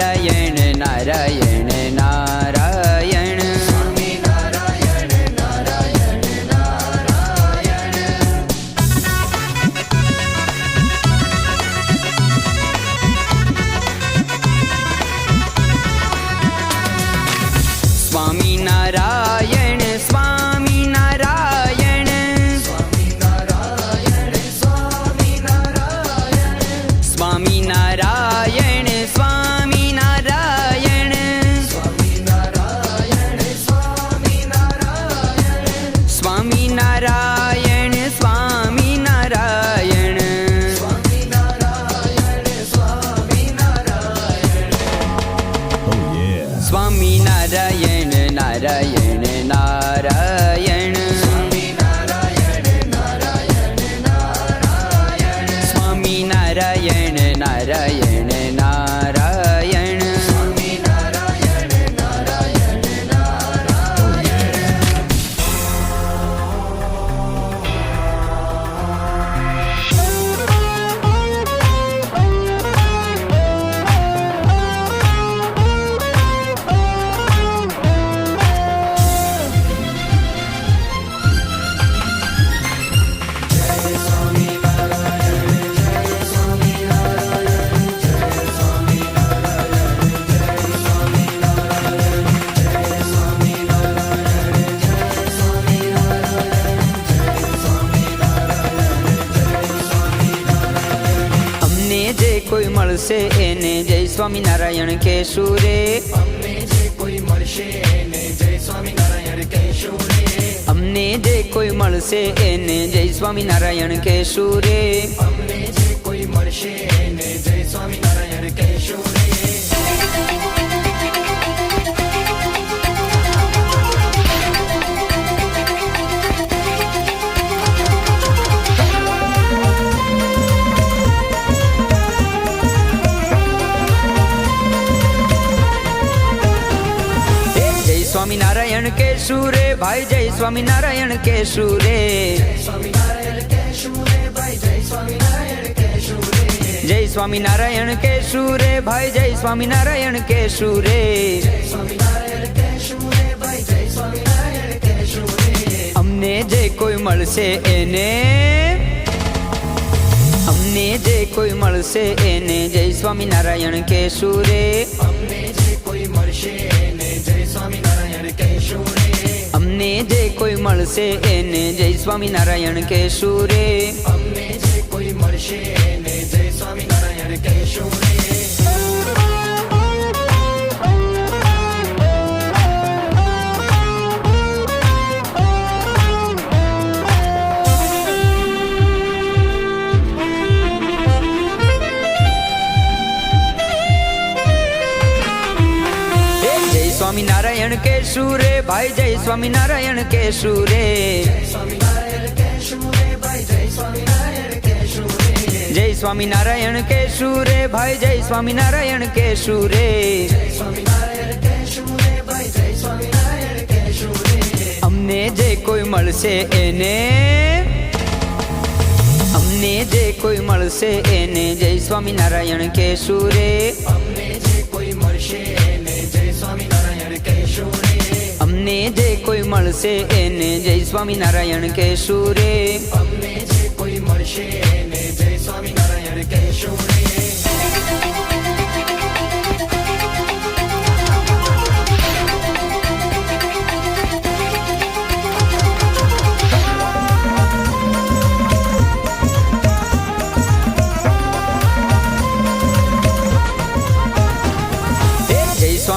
સ્વામી સ્વામી અમને જે કોઈ મળશે એને જય સ્વામિનારાયણ કહેશું રે અમને જે કોઈ મળશે એને જય સ્વામિનારાયણ કહેશું રે સ્વામિનારાયણ કે રે ભાઈ જય સ્વામિનારાયણ કે રે જય સ્વામિનારાયણ કે રે ભાઈ જય સ્વામિનારાયણ કે રે અમને જે કોઈ મળશે એને, અમને જે કોઈ મળશે એને જય સ્વામિનારાયણ કે રે અમને જે કોઈ મળશે એને જય સ્વામિનારાયણ કહેશું રે. એ સ્વામિનારાયણ કહેશું રે ભાઈ જય સ્વામિનારાયણ કે રે જય સ્વામિનારાયણ કે રે ભાઈ જય સ્વામિનારાયણ કે રે અમને જે કોઈ મળશે એને, અમને જે કોઈ મળશે એને, જય સ્વામિનારાયણ કે રે અમને જે કોઈ મળશે જે કોઈ મળશે એને જય સ્વામિનારાયણ કહેશું રે. અમને જે કોઈ મળશે એને જય સ્વામિનારાયણ કહેશો રે.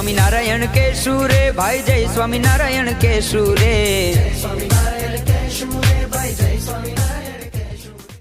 સ્વામિનારાયણ કહેશું રે. ભાઈ જય સ્વામિનારાયણ કહેશું રે. સ્વામિનારાયણ